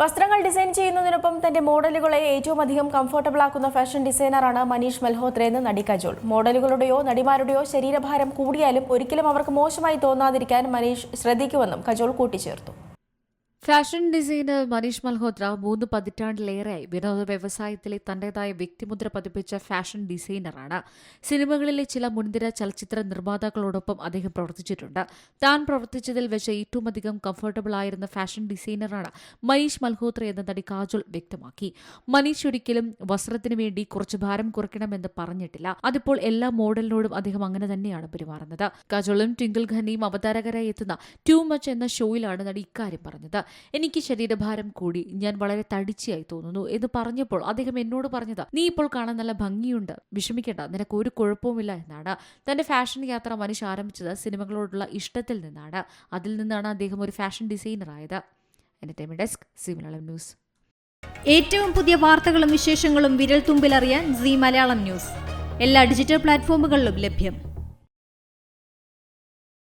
വസ്ത്രങ്ങൾ ഡിസൈൻ ചെയ്യുന്നതിനൊപ്പം തന്റെ മോഡലുകളെ ഏറ്റവും അധികം കംഫർട്ടബിൾ ആക്കുന്ന ഫാഷൻ ഡിസൈനറാണ് മനീഷ് മൽഹോത്ര എന്ന് നടി കജോൾ. മോഡലുകളുടെയോ നടിമാരുടെയോ ശരീരഭാരം കൂടിയാലും ഒരിക്കലും അവർക്ക് മോശമായി തോന്നാതിരിക്കാൻ മനീഷ് ശ്രദ്ധിക്കുമെന്നും കജോൾ കൂട്ടിച്ചേർത്തു. ഫാഷൻ ഡിസൈനർ മനീഷ് മൽഹോത്ര മൂന്ന് പതിറ്റാണ്ടിലേറെയായി വിനോദ വ്യവസായത്തിലെ തന്റേതായ വ്യക്തിമുദ്ര പതിപ്പിച്ച ഫാഷൻ ഡിസൈനറാണ് സിനിമകളിലെ ചില മുൻതിര ചലച്ചിത്ര നിർമ്മാതാക്കളോടൊപ്പം അദ്ദേഹം പ്രവർത്തിച്ചിട്ടുണ്ട്. താൻ പ്രവർത്തിച്ചതിൽ വെച്ച് ഏറ്റവും അധികം കംഫർട്ടബിൾ ആയിരുന്ന ഫാഷൻ ഡിസൈനറാണ് മനീഷ് മൽഹോത്ര എന്ന നടി കാജോൾ വ്യക്തമാക്കി. മനീഷ് ഒരിക്കലും വസ്ത്രത്തിനു വേണ്ടി കുറച്ച് ഭാരം കുറയ്ക്കണമെന്ന് പറഞ്ഞിട്ടില്ല. അതിപ്പോൾ എല്ലാ മോഡലിനോടും അദ്ദേഹം അങ്ങനെ തന്നെയാണ് പെരുമാറുന്നത്. കാജോളും ട്വിങ്കിൾ ഖന്നിയും അവതാരകരായി എത്തുന്ന ടു മച്ച് എന്ന ഷോയിലാണ് നടി ഇക്കാര്യം പറഞ്ഞത്. എനിക്ക് ശരീരഭാരം കൂടി. ഞാൻ വളരെ തടിച്ചിയായി തോന്നുന്നു എന്ന് പറഞ്ഞപ്പോൾ അദ്ദേഹം എന്നോട് പറഞ്ഞതാ നീ ഇപ്പോൾ കാണാൻ നല്ല ഭംഗിയുണ്ട്. വിഷമിക്കേണ്ട. നിനക്ക് ഒരു കുഴപ്പവുമില്ല എന്നാണ്. തന്റെ ഫാഷൻ യാത്ര മനുഷ്യ ആരംഭിച്ചത് സിനിമകളോടുള്ള ഇഷ്ടത്തിൽ നിന്നാണ്. അതിൽ നിന്നാണ് അദ്ദേഹം ഒരു ഫാഷൻ ഡിസൈനർ ആയത്. എന്റർടൈൻമെന്റ് ഡെസ്ക് ന്യൂസ് ഏറ്റവും പുതിയ വാർത്തകളും വിശേഷങ്ങളും വിരൽ തുമ്പിലറിയാൻ സി മലയാളം ന്യൂസ് എല്ലാ ഡിജിറ്റൽ പ്ലാറ്റ്ഫോമുകളിലും ലഭ്യം.